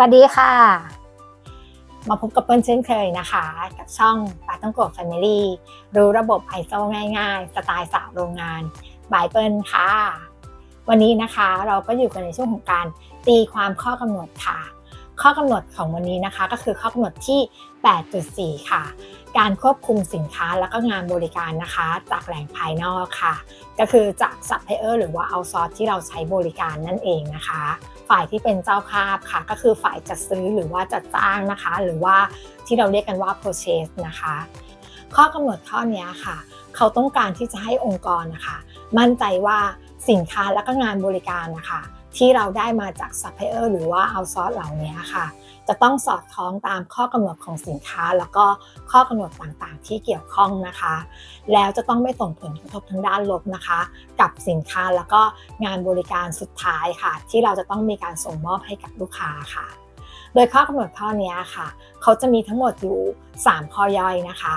วัสดีค่ะ มาพบกับเปิ้ลเช่นเคยนะคะ กับช่องปาต้องโกะแฟมิลี่รู้ระบบไอโซง่ายๆ สไตล์สาวโรงงานบายเปิ้ลค่ะ วันนี้นะคะเราก็อยู่กันในช่วงของการตีความข้อกำหนดค่ะ ข้อกำหนดของวันนี้นะคะ ก็คือข้อกำหนดที่ 8.4 ค่ะ การควบคุมสินค้าแล้วก็งานบริการนะคะ จากแหล่งภายนอกค่ะ ก็คือจากซัพพลายเออร์หรือว่าเอาซอร์ที่เราใช้บริการนั่นเองนะคะ ฝ่ายที่เป็นเจ้าภาพค่ะ ก็คือฝ่ายจัดซื้อหรือว่าจัดจ้างนะคะ หรือว่าที่เราเรียกกันว่า purchase นะคะ ข้อกำหนดข้อนี้ค่ะ เขาต้องการที่จะให้องค์กรนะคะ มั่นใจว่าสินค้าและก็งานบริการนะคะ ที่เราได้มาจากซัพพลายเออร์หรือว่าเอาซอร์เหล่านี้ค่ะ จะต้องสอดคล้องตามข้อกำหนดของสินค้า แล้วก็ข้อกำหนดต่างๆ ที่เกี่ยวข้องนะคะ แล้วจะต้องไม่ส่งผลกระทบทางด้านลบนะคะ กับสินค้าแล้วก็งานบริการสุดท้ายค่ะ ที่เราจะต้องมีการส่งมอบให้กับลูกค้าค่ะโดยข้อกำหนดข้อนี้ค่ะ เขาจะมีทั้งหมดอยู่ 3 ข้อย่อยนะคะ